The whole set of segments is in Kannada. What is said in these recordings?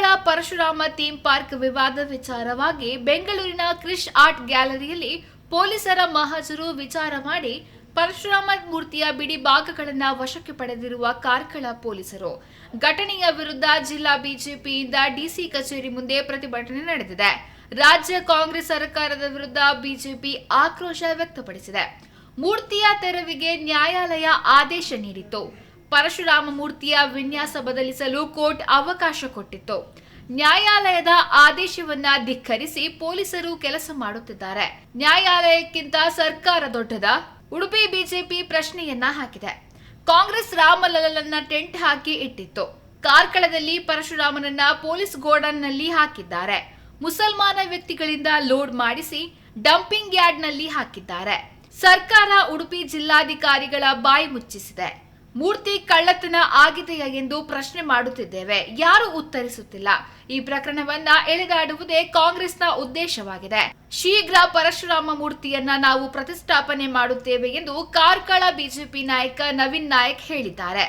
ಪರಶುರಾಮ ಥೀಮ್ ಪಾರ್ಕ್ ವಿವಾದ ವಿಚಾರವಾಗಿ ಬೆಂಗಳೂರಿನ ಕ್ರಿಶ್ ಆರ್ಟ್ ಗ್ಯಾಲರಿಯಲ್ಲಿ ಪೊಲೀಸರ ಮಹಜರು ವಿಚಾರ ಮಾಡಿ ಪರಶುರಾಮ ಮೂರ್ತಿಯ ಬಿಡಿ ಭಾಗಗಳನ್ನು ವಶಕ್ಕೆ ಪಡೆದಿರುವ ಕಾರ್ಕಳ ಪೊಲೀಸರು. ಘಟನೆಯ ವಿರುದ್ಧ ಜಿಲ್ಲಾ ಬಿಜೆಪಿಯಿಂದ ಡಿಸಿ ಕಚೇರಿ ಮುಂದೆ ಪ್ರತಿಭಟನೆ ನಡೆದಿದೆ. ರಾಜ್ಯ ಕಾಂಗ್ರೆಸ್ ಸರ್ಕಾರದ ವಿರುದ್ಧ ಬಿಜೆಪಿ ಆಕ್ರೋಶ ವ್ಯಕ್ತಪಡಿಸಿದೆ. ಮೂರ್ತಿಯ ತೆರವಿಗೆ ನ್ಯಾಯಾಲಯ ಆದೇಶ ನೀಡಿತ್ತು. ಪರಶುರಾಮ ಮೂರ್ತಿಯ ವಿನ್ಯಾಸ ಬದಲಿಸಲು ಕೋರ್ಟ್ ಅವಕಾಶ ಕೊಟ್ಟಿತ್ತು. ನ್ಯಾಯಾಲಯದ ಆದೇಶವನ್ನ ಧಿಕ್ಕರಿಸಿ ಪೊಲೀಸರು ಕೆಲಸ ಮಾಡುತ್ತಿದ್ದಾರೆ. ನ್ಯಾಯಾಲಯಕ್ಕಿಂತ ಸರ್ಕಾರ ದೊಡ್ಡದ, ಉಡುಪಿ ಬಿಜೆಪಿ ಪ್ರಶ್ನೆಯನ್ನ ಹಾಕಿದೆ. ಕಾಂಗ್ರೆಸ್ ರಾಮಲಲ್ಲನ್ನ ಟೆಂಟ್ ಹಾಕಿ ಇಟ್ಟಿತ್ತು. ಕಾರ್ಕಳದಲ್ಲಿ ಪರಶುರಾಮನನ್ನ ಪೊಲೀಸ್ ಗೋಡನ್ನಲ್ಲಿ ಹಾಕಿದ್ದಾರೆ. ಮುಸಲ್ಮಾನ ವ್ಯಕ್ತಿಗಳಿಂದ ಲೋಡ್ ಮಾಡಿಸಿ ಡಂಪಿಂಗ್ ಯಾರ್ಡ್ನಲ್ಲಿ ಹಾಕಿದ್ದಾರೆ. ಸರ್ಕಾರ ಉಡುಪಿ ಜಿಲ್ಲಾಧಿಕಾರಿಗಳ ಬಾಯಿ ಮುಚ್ಚಿಸಿದೆ. ಮೂರ್ತಿ ಕಳ್ಳತನ ಆಗಿದೆಯಾ ಎಂದು ಪ್ರಶ್ನೆ ಮಾಡುತ್ತಿದ್ದೇವೆ. ಯಾರು ಉತ್ತರಿಸುತ್ತಿಲ್ಲ. ಈ ಪ್ರಕರಣವನ್ನ ಎಳೆದಾಡುವುದೇ ಕಾಂಗ್ರೆಸ್ನ ಉದ್ದೇಶವಾಗಿದೆ. ಶೀಘ್ರ ಪರಶುರಾಮ ಮೂರ್ತಿಯನ್ನ ನಾವು ಪ್ರತಿಷ್ಠಾಪನೆ ಮಾಡುತ್ತೇವೆ ಎಂದು ಕಾರ್ಕಳ ಬಿಜೆಪಿ ನಾಯಕ ನವೀನ್ ನಾಯಕ್ ಹೇಳಿದ್ದಾರೆ.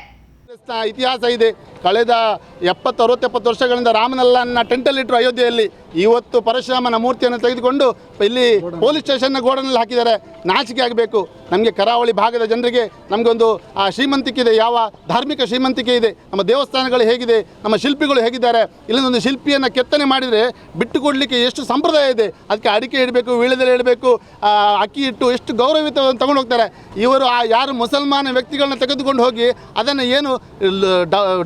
ಇತಿಹಾಸ ಇದೆ. ಕಳೆದ ಎಪ್ಪತ್ತು ಅರವತ್ತೆಪ್ಪತ್ತು ವರ್ಷಗಳಿಂದ ರಾಮನಲ್ಲನ್ನ ಟೆಂಟಲ್ಲಿಟ್ಟರು ಅಯೋಧ್ಯೆಯಲ್ಲಿ ಇವತ್ತು ಪರಶುರಾಮನ ಮೂರ್ತಿಯನ್ನು ತೆಗೆದುಕೊಂಡು ಇಲ್ಲಿ ಪೊಲೀಸ್ ಸ್ಟೇಷನ್ನ ಗೋಡನಲ್ಲಿ ಹಾಕಿದ್ದಾರೆ. ನಾಚಿಕೆ ಆಗಬೇಕು. ನಮಗೆ ಕರಾವಳಿ ಭಾಗದ ಜನರಿಗೆ ನಮಗೊಂದು, ಆ ಶ್ರೀಮಂತಿಕೆ ಇದೆ ಯಾವ ಧಾರ್ಮಿಕ ಶ್ರೀಮಂತಿಕೆ ಇದೆ ನಮ್ಮ ದೇವಸ್ಥಾನಗಳು ಹೇಗಿದೆ. ನಮ್ಮ ಶಿಲ್ಪಿಗಳು ಹೇಗಿದ್ದಾರೆ. ಇಲ್ಲೊಂದು ಶಿಲ್ಪಿಯನ್ನು ಕೆತ್ತನೆ ಮಾಡಿದರೆ ಬಿಟ್ಟುಕೊಡಲಿಕ್ಕೆ ಎಷ್ಟು ಸಂಪ್ರದಾಯ ಇದೆ. ಅದಕ್ಕೆ ಅಡಿಕೆ ಇಡಬೇಕು, ವೀಳ್ಯದೆಲೆ ಇಡಬೇಕು ಅಕ್ಕಿ ಇಟ್ಟು ಎಷ್ಟು ಗೌರವಿತ ತಗೊಂಡು ಹೋಗ್ತಾರೆ. ಇವರು ಆ, ಯಾರು ಮುಸಲ್ಮಾನ ವ್ಯಕ್ತಿಗಳನ್ನ ತೆಗೆದುಕೊಂಡು ಹೋಗಿ ಅದನ್ನು ಏನು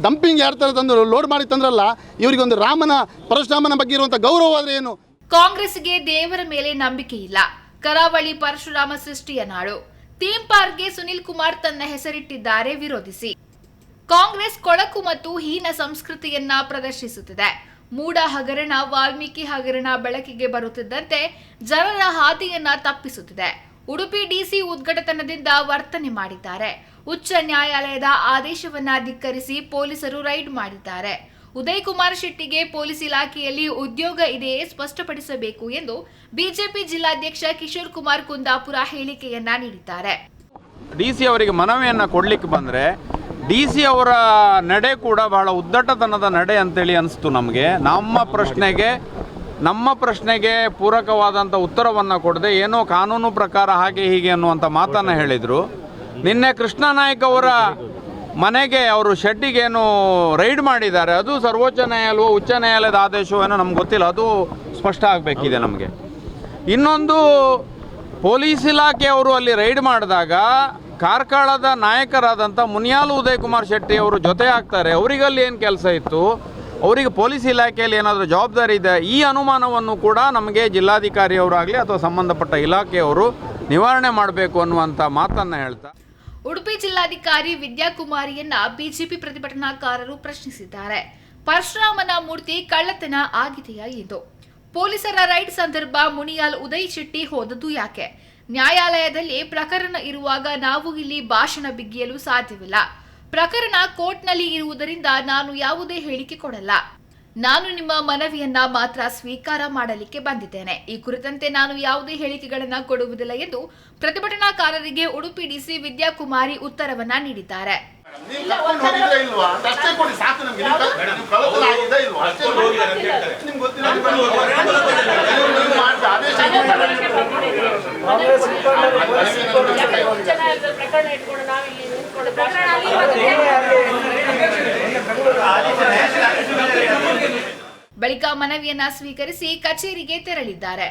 ಡಂಪಿಂಗ್ ಯಾರ ಥರ ತಂದು ಲೋಡ್ ಮಾಡಿ ತಂದ್ರಲ್ಲ, ಇವರಿಗೊಂದು ರಾಮನ, ಪರಶುರಾಮನ ಬಗ್ಗೆ ಇರುವಂಥ ಗೌರವ ಆದರೆ ಏನು? ಕಾಂಗ್ರೆಸ್ಗೆ ದೇವರ ಮೇಲೆ ನಂಬಿಕೆ ಇಲ್ಲ. ಕರಾವಳಿ ಪರಶುರಾಮ ಸೃಷ್ಟಿಯ ನಾಡು. ಥೀಮ್ ಪಾರ್ಕ್ಗೆ ಸುನಿಲ್ ಕುಮಾರ್ ತನ್ನ ಹೆಸರಿಟ್ಟಿದ್ದಾರೆ ವಿರೋಧಿಸಿ. ಕಾಂಗ್ರೆಸ್ ಕೊಳಕು ಮತ್ತು ಹೀನ ಸಂಸ್ಕೃತಿಯನ್ನ ಪ್ರದರ್ಶಿಸುತ್ತಿದೆ. ಮೂಡ ಹಗರಣ, ವಾಲ್ಮೀಕಿ ಹಗರಣ ಬೆಳಕಿಗೆ ಬರುತ್ತಿದ್ದಂತೆ ಜನರ ಹಾದಿಯನ್ನ ತಪ್ಪಿಸುತ್ತಿದೆ. ಉಡುಪಿ ಡಿಸಿ ಉದ್ಘಟತನದಿಂದ ವರ್ತನೆ ಮಾಡಿದ್ದಾರೆ. ಉಚ್ಚ ನ್ಯಾಯಾಲಯದ ಆದೇಶವನ್ನ ಧಿಕ್ಕರಿಸಿ ಪೊಲೀಸರು ರೈಡ್ ಮಾಡಿದ್ದಾರೆ. ಉದಯ್ ಕುಮಾರ್ ಶೆಟ್ಟಿಗೆ ಪೊಲೀಸ್ ಇಲಾಖೆಯಲ್ಲಿ ಉದ್ಯೋಗ ಇದೆಯೇ ಸ್ಪಷ್ಟಪಡಿಸಬೇಕು ಎಂದು ಬಿಜೆಪಿ ಜಿಲ್ಲಾಧ್ಯಕ್ಷ ಕಿಶೋರ್ ಕುಮಾರ್ ಕುಂದಾಪುರ ಹೇಳಿಕೆಯನ್ನ ನೀಡಿದ್ದಾರೆ. ಡಿ ಸಿ ಅವರಿಗೆ ಮನವಿಯನ್ನು ಕೊಡ್ಲಿಕ್ಕೆ ಬಂದರೆ ಡಿ ಸಿ ಅವರ ನಡೆ ಕೂಡ ಬಹಳ ಉದ್ದಟತನದ ನಡೆ ಅಂತೇಳಿ ಅನಿಸ್ತು ನಮಗೆ. ನಮ್ಮ ಪ್ರಶ್ನೆಗೆ ನಮ್ಮ ಪ್ರಶ್ನೆಗೆ ಪೂರಕವಾದಂಥ ಉತ್ತರವನ್ನು ಕೊಡದೆ ಏನೋ ಕಾನೂನು ಪ್ರಕಾರ ಹಾಗೆ ಹೀಗೆ ಅನ್ನುವಂಥ ಮಾತನ್ನು ಹೇಳಿದರು. ನಿನ್ನೆ ಕೃಷ್ಣ ನಾಯ್ಕ ಅವರ ಮನೆಗೆ ಅವರು ಶೆಡ್ಡಿಗೇನು ರೈಡ್ ಮಾಡಿದ್ದಾರೆ ಅದು ಸರ್ವೋಚ್ಚ ನ್ಯಾಯಾಲಯ ಉಚ್ಚ ನ್ಯಾಯಾಲಯದ ಆದೇಶವೇನೋ ನಮ್ಗೆ ಗೊತ್ತಿಲ್ಲ ಅದು ಸ್ಪಷ್ಟ ಆಗಬೇಕಿದೆ ನಮಗೆ. ಇನ್ನೊಂದು ಪೊಲೀಸ್ ಇಲಾಖೆಯವರು ಅಲ್ಲಿ ರೈಡ್ ಮಾಡಿದಾಗ ಕಾರ್ಕಳದ ನಾಯಕರಾದಂಥ ಮುನಿಯಾಲು ಉದಯ್ ಕುಮಾರ್ ಶೆಟ್ಟಿ ಅವರು ಜೊತೆ ಆಗ್ತಾರೆ ಅವರಿಗಲ್ಲಿ ಏನು ಕೆಲಸ ಇತ್ತು? ಅವರಿಗೆ ಪೊಲೀಸ್ ಇಲಾಖೆಯಲ್ಲಿ ಏನಾದರೂ ಜವಾಬ್ದಾರಿ ಇದೆ? ಈ ಅನುಮಾನವನ್ನು ಕೂಡ ನಮಗೆ ಜಿಲ್ಲಾಧಿಕಾರಿಯವರಾಗಲಿ ಅಥವಾ ಸಂಬಂಧಪಟ್ಟ ಇಲಾಖೆಯವರು ನಿವಾರಣೆ ಮಾಡಬೇಕು ಅನ್ನುವಂಥ ಮಾತನ್ನು ಹೇಳ್ತಾ ಉಡುಪಿ ಜಿಲ್ಲಾಧಿಕಾರಿ ವಿದ್ಯಾಕುಮಾರಿಯನ್ನ ಬಿಜೆಪಿ ಪ್ರತಿಭಟನಾಕಾರರು ಪ್ರಶ್ನಿಸಿದ್ದಾರೆ. ಪರಶುರಾಮನ ಮೂರ್ತಿ ಕಳ್ಳತನ ಆಗಿದೆಯಾ ಎಂದು. ಪೊಲೀಸರ ರೈಡ್ ಸಂದರ್ಭ ಮುನಿಯಾಲ್ ಉದಯ್ ಶೆಟ್ಟಿ ಹೋದದ್ದು ಯಾಕೆ? ನ್ಯಾಯಾಲಯದಲ್ಲಿ ಪ್ರಕರಣ ಇರುವಾಗ ನಾವು ಇಲ್ಲಿ ಭಾಷಣ ಬಿಗಿಯಲು ಸಾಧ್ಯವಿಲ್ಲ. ಪ್ರಕರಣ ಕೋರ್ಟ್ನಲ್ಲಿ ಇರುವುದರಿಂದ ನಾನು ಯಾವುದೇ ಹೇಳಿಕೆ ಕೊಡಲ್ಲ. ನಾನು ನಿಮ್ಮ ಮನವಿಯನ್ನ ಮಾತ್ರ ಸ್ವೀಕಾರ ಮಾಡಲಿಕ್ಕೆ ಬಂದಿದ್ದೇನೆ. ಈ ಕುರಿತಂತೆ ನಾನು ಯಾವುದೇ ಹೇಳಿಕೆಗಳನ್ನ ಕೊಡುವುದಿಲ್ಲ ಎಂದು ಪ್ರತಿಭಟನಾಕಾರರಿಗೆ ಉಡುಪಿ ಡಿಸಿ ವಿದ್ಯಾಕುಮಾರಿ ಉತ್ತರವನ್ನ ನೀಡಿದ್ದಾರೆ ನೀವು ಕರ್ಕೊಂಡು ಹೋಗಿದ್ರೆ ಇಲ್ವಾ ಅಂತ ಅಷ್ಟೇ ಕೊಡಿ ಸಾಕು ನಮ್ಗೆ ನೀವು ಕಲ್- ನೀವು ಕಳ್ಳತನ ಆಗಿದೆ ಇಲ್ವಾ ಅಷ್ಟೇ ಕೊಡಿ. ನಿಮ್ಗೆ ಗೊತ್ತಿಲ್ಲ ನೀವು ಮಾಡಿದ ಆದೇಶ ಏನು ಪ್ರಕರಣ ಇಟ್ಕೊಂಡು ನಾವಿಲ್ಲಿ ನಿಂತ್ಕೊಂಡು ಭಾಷಣ ಬಳಿಕ ಮನವಿಯನ್ನ ಸ್ವೀಕರಿಸಿ ಕಚೇರಿಗೆ ತೆರಳಿದ್ದಾರೆ